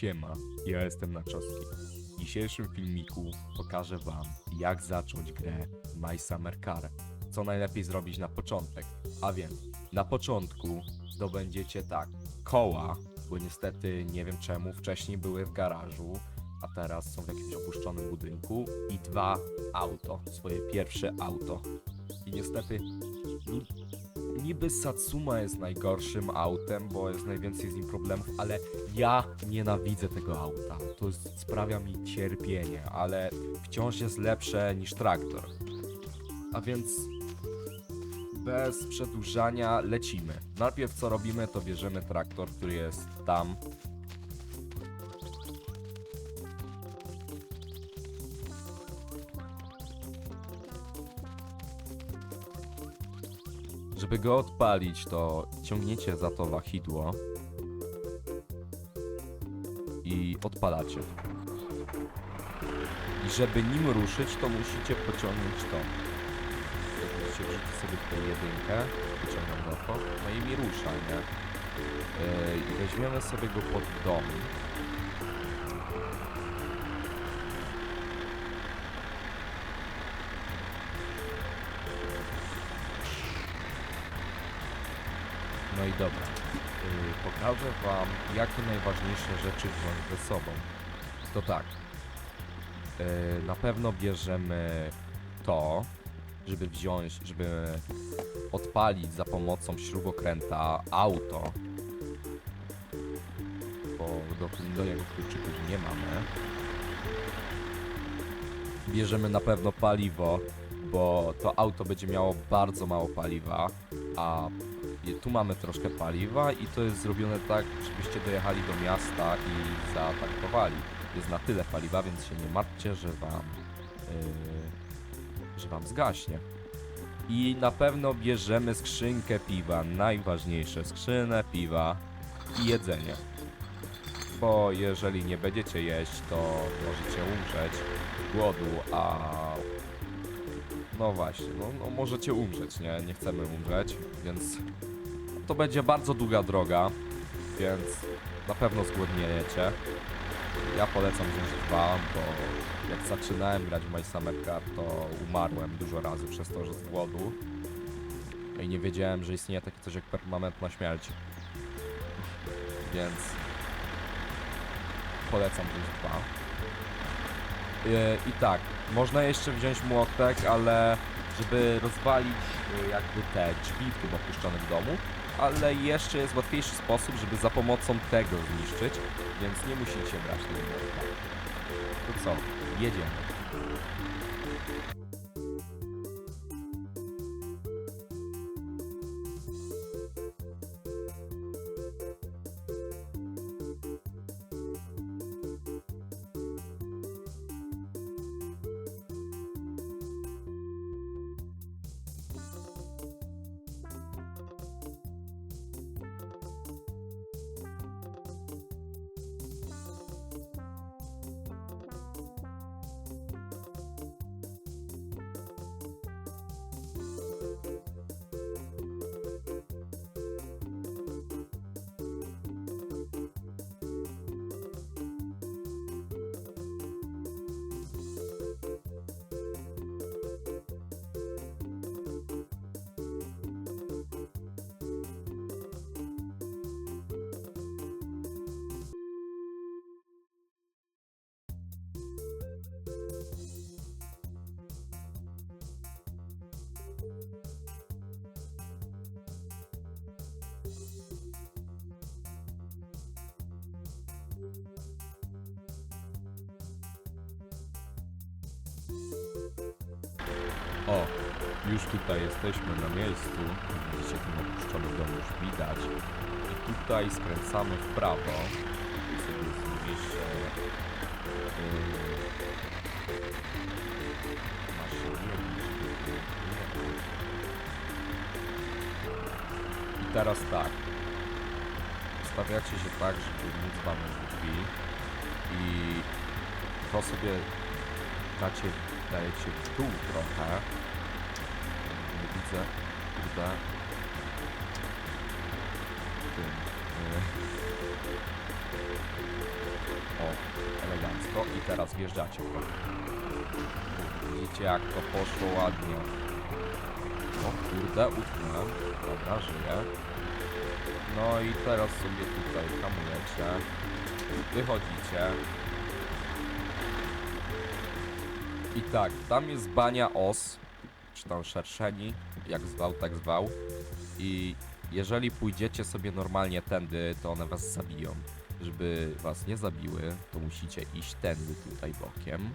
Siema, ja jestem Naczowski. W dzisiejszym filmiku pokażę wam, jak zacząć grę My Summer Car. Co najlepiej zrobić na początek. A więc, na początku zdobędziecie tak, koła, bo niestety nie wiem czemu wcześniej były w garażu, a teraz są w jakimś opuszczonym budynku i dwa auto, swoje pierwsze auto. I niestety ni- niby Satsuma jest najgorszym autem, bo jest najwięcej z nim problemów, ale ja nienawidzę tego auta. To jest, sprawia mi cierpienie, ale wciąż jest lepsze niż traktor. A więc bez przedłużania lecimy. Najpierw co robimy, to bierzemy traktor, który jest tam. Żeby go odpalić, to ciągniecie za to wahidło i odpalacie. I żeby nim ruszyć, to musicie pociągnąć to. Jak wrzucić sobie tutaj jedynkę, wyciągam za to, no i mi rusza, nie? Yy, I weźmiemy sobie go pod dom. Dobra. Yy, pokażę wam, jakie najważniejsze rzeczy wziąć ze sobą. To tak. Yy, na pewno bierzemy to, żeby wziąć, żeby odpalić za pomocą śrubokręta auto. Bo do, do jego kluczyków nie mamy. Bierzemy na pewno paliwo, bo to auto będzie miało bardzo mało paliwa, a tu mamy troszkę paliwa i to jest zrobione tak, żebyście dojechali do miasta i zatankowali. Jest na tyle paliwa, więc się nie martwcie, że wam, yy, że wam zgaśnie. I na pewno bierzemy skrzynkę piwa, najważniejsze, skrzynę piwa i jedzenie. Bo jeżeli nie będziecie jeść, to możecie umrzeć głodu, a no właśnie, no, no możecie umrzeć, nie? Nie chcemy umrzeć, więc to będzie bardzo długa droga, więc na pewno zgłodniejecie. Ja polecam wziąć dwa, bo jak zaczynałem grać w My Summer Car, to umarłem dużo razy przez to, że z głodu. I nie wiedziałem, że istnieje takie coś jak permanentna śmierć. Więc polecam wziąć dwa. Yy, I tak, można jeszcze wziąć młotek, ale żeby rozwalić yy, jakby te drzwi w tym opuszczonym domu, ale jeszcze jest łatwiejszy sposób, żeby za pomocą tego zniszczyć, więc nie musicie brać tego. To co, jedziemy. O, już tutaj jesteśmy na miejscu. Widzicie, ten opuszczony dom już widać. I tutaj skręcamy w prawo. Sobie zmieście teraz tak. Ustawiacie się tak, żeby móc walnąć w drzwi. I to sobie dacie, dajecie w dół trochę. Nie widzę, kurde. Tym. y, elegancko i teraz wjeżdżacie. Widzicie jak to poszło ładnie. O kurde, utknąłem. Dobra, żyję. No i teraz sobie tutaj hamujecie. Wychodzicie. I tak, tam jest bania os, czy tam szerszeni, jak zwał, tak zwał. I jeżeli pójdziecie sobie normalnie tędy, to one was zabiją. Żeby was nie zabiły, to musicie iść tędy tutaj bokiem.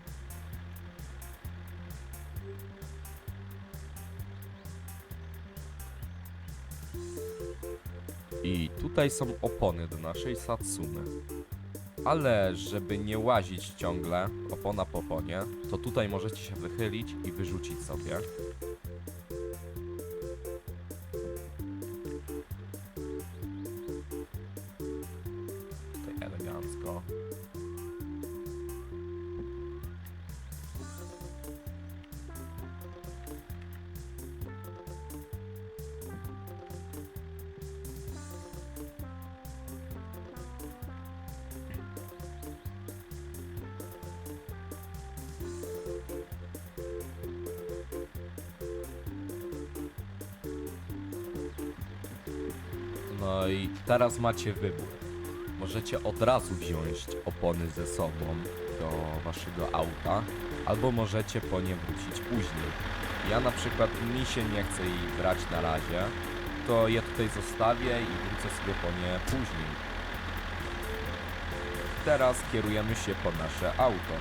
I tutaj są opony do naszej Satsumy. Ale żeby nie łazić ciągle opona po oponie, to tutaj możecie się wychylić i wyrzucić sobie. No i teraz macie wybór. Możecie od razu wziąć opony ze sobą do waszego auta, albo możecie po nie wrócić później. Ja na przykład mi się nie chce ich brać na razie, to je tutaj zostawię i wrócę sobie po nie później. Teraz kierujemy się po nasze auto.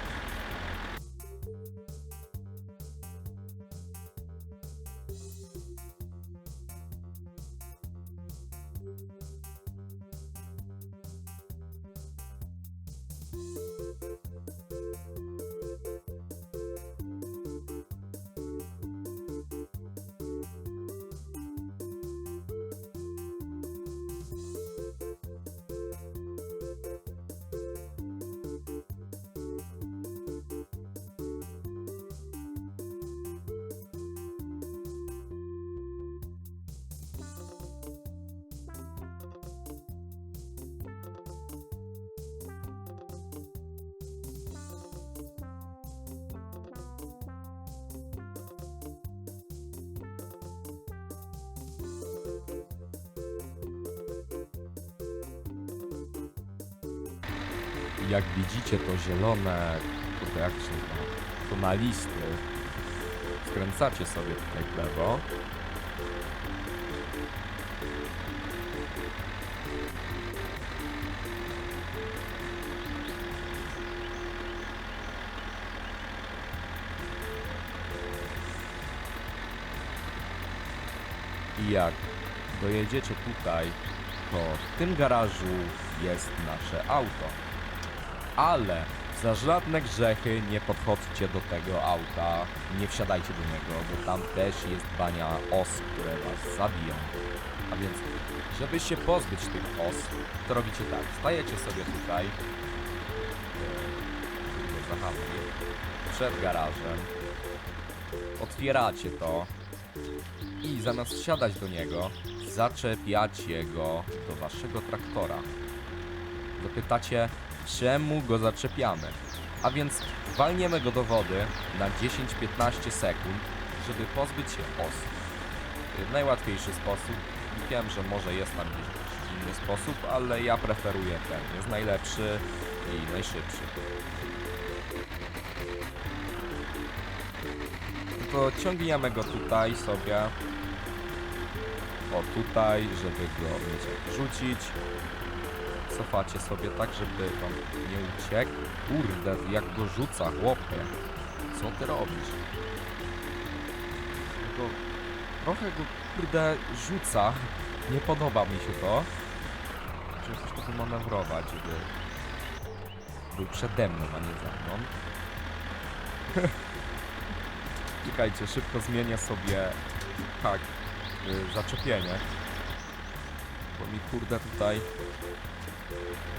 Jak widzicie to zielone, kurde jak się to na listy, skręcacie sobie tutaj w lewo. I jak dojedziecie tutaj, to w tym garażu jest nasze auto. Ale za żadne grzechy nie podchodźcie do tego auta, nie wsiadajcie do niego, bo tam też jest bania os, które was zabiją. A więc, żeby się pozbyć tych os, to robicie tak, stajecie sobie tutaj, e, zahamuj, przed garażem, otwieracie to. I zamiast wsiadać do niego, zaczepiacie go do waszego traktora. Zapytacie, czemu go zaczepiamy? A więc walniemy go do wody na 10-15 sekund, żeby pozbyć się os. Y, Najłatwiejszy sposób. Wiem, że może jest tam inny sposób, ale ja preferuję ten. Jest najlepszy i najszybszy. To ciągniemy go tutaj sobie. O tutaj, żeby go rzucić. Cofacie sobie tak, żeby wam nie uciekł. Kurde, jak go rzuca, chłopie. Co ty robisz? Go, trochę go, kurde, rzuca. Nie podoba mi się to. Muszę coś trochę manewrować, żeby był przede mną, a nie za mną. Czekajcie, szybko zmienię sobie tak y, zaczepienie. Bo mi kurde tutaj jestem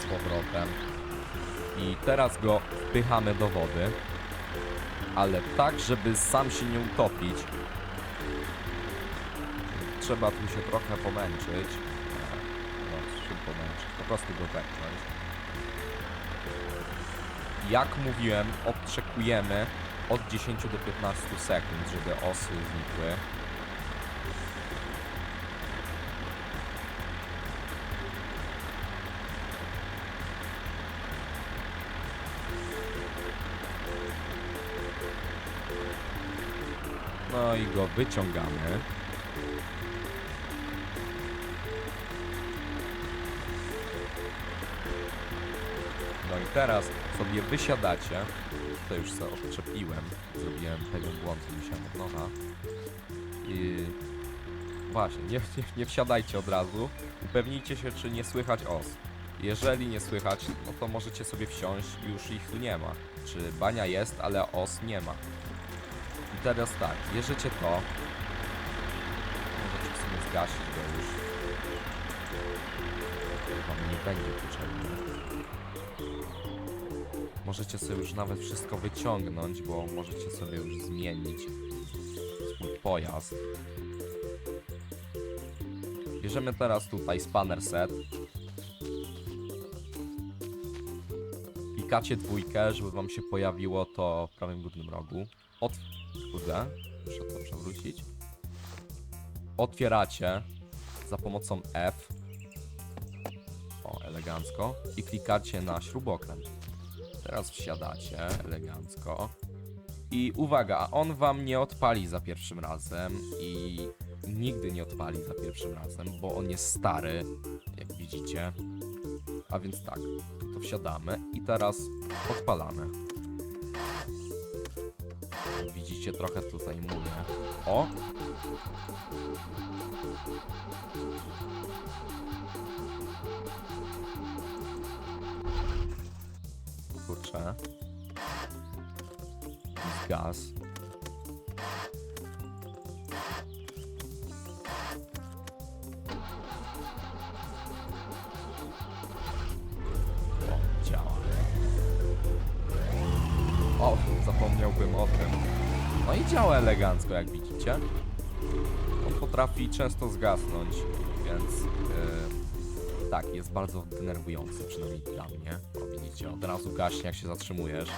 z powrotem. I teraz go wpychamy do wody. Ale tak, żeby sam się nie utopić. Trzeba tu się trochę pomęczyć. No, czym pomęczyć? Po prostu go wepchnąć. Jak mówiłem, odczekujemy od 10 do 15 sekund, żeby osy znikły. No i go wyciągamy. No i teraz sobie wysiadacie. To już sobie odczepiłem. Zrobiłem pewien błąd, musiałem od nowa. I właśnie, nie, nie, nie wsiadajcie od razu. Upewnijcie się, czy nie słychać os. Jeżeli nie słychać, no to możecie sobie wsiąść, już ich tu nie ma. Czy bania jest, ale os nie ma. Teraz tak, bierzecie to. Możecie w sumie zgasić go już. Wam nie będzie potrzebny. Możecie sobie już nawet wszystko wyciągnąć, bo możecie sobie już zmienić swój pojazd. Bierzemy teraz tutaj spanner set. Klikacie dwójkę, żeby wam się pojawiło to w prawym górnym rogu. Kurde, muszę to przewrócić. Otwieracie za pomocą F. O, elegancko. I klikacie na śrubokręt. Teraz wsiadacie elegancko. I uwaga, on wam nie odpali za pierwszym razem i nigdy nie odpali za pierwszym razem, bo on jest stary, jak widzicie. A więc tak, to wsiadamy i teraz odpalamy. Widzicie, trochę tu zajmuje. O! Kurczę. Gaz. O, działa. O, zapomniałbym o tym. No i działa elegancko, jak widzicie. On potrafi często zgasnąć, więc yy, tak, jest bardzo denerwujący, przynajmniej dla mnie. O, widzicie, od razu gaśnie, jak się zatrzymujesz.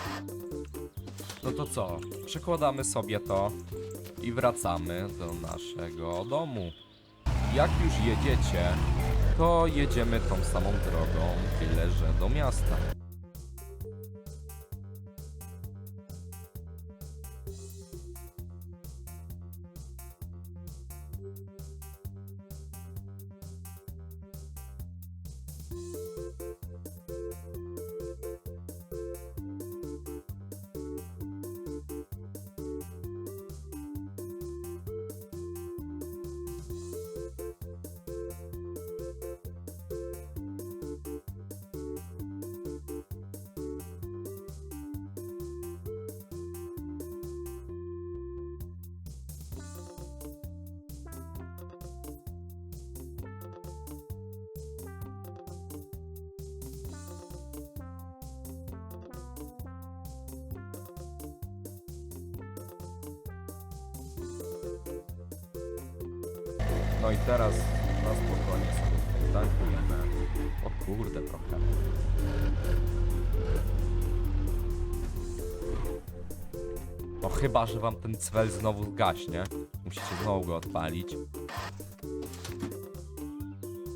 No to co? Przekładamy sobie to i wracamy do naszego domu. Jak już jedziecie, to jedziemy tą samą drogą, tyle że do miasta. Bye. No i teraz na spokojnie sobie tankujemy. O kurde, trochę. No chyba, że wam ten cwel znowu zgaśnie. Musicie znowu go odpalić.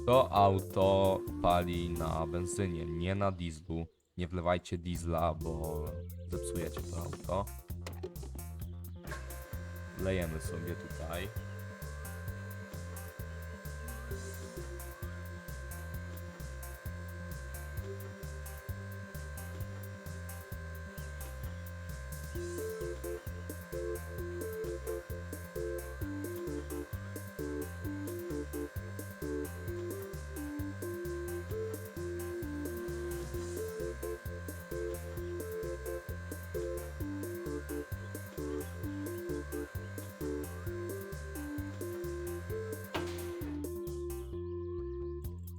To auto pali na benzynie, nie na dieslu. Nie wlewajcie diesla, bo zepsujecie to auto. Lejemy sobie tutaj.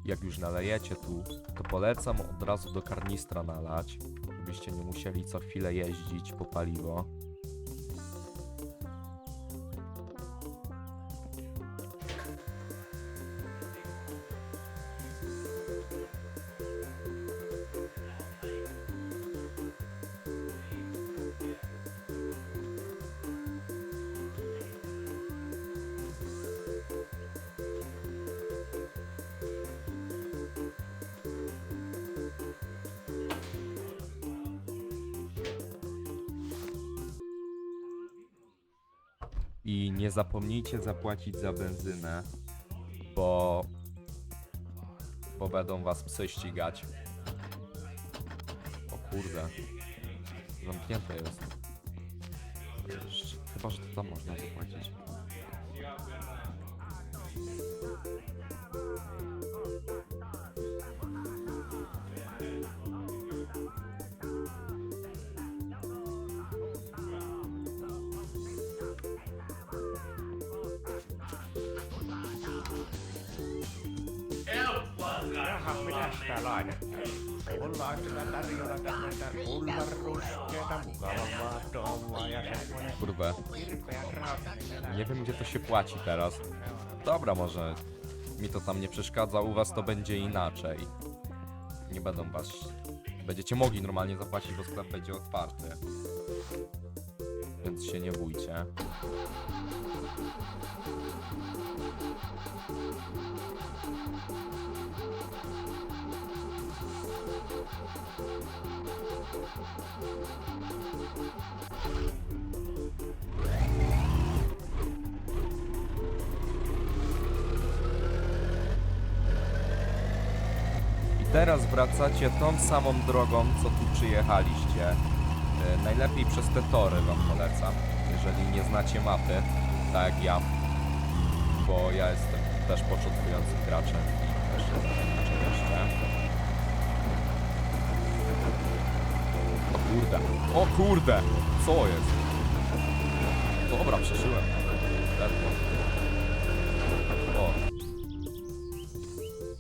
Jak już nalejecie tu, to polecam od razu do karnistra nalać, żebyście nie musieli co chwilę jeździć po paliwo. I nie zapomnijcie zapłacić za benzynę, bo bo będą was psy ścigać. O kurde. Zamknięte jest. Chyba, że to tam można zapłacić. Mukavaa touhua ja semmoinen Nie wiem, gdzie to się płaci teraz. Dobra, może mi to tam nie przeszkadza, u was to będzie inaczej. Nie będą was... Będziecie mogli normalnie zapłacić, bo sklep będzie otwarty. Więc się nie bójcie. Teraz wracacie tą samą drogą, co tu przyjechaliście. Najlepiej przez te tory wam polecam, jeżeli nie znacie mapy, tak jak ja, bo ja jestem też początkującym graczem i też się nauczę jeszcze. O kurde, o kurde, co jest? Dobra, przeszyłem. Ledwo.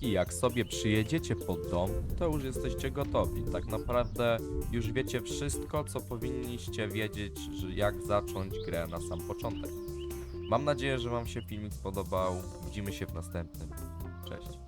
I jak sobie przyjedziecie pod dom, to już jesteście gotowi. Tak naprawdę już wiecie wszystko, co powinniście wiedzieć, jak zacząć grę na sam początek. Mam nadzieję, że Wam się filmik spodobał. Widzimy się w następnym. Cześć.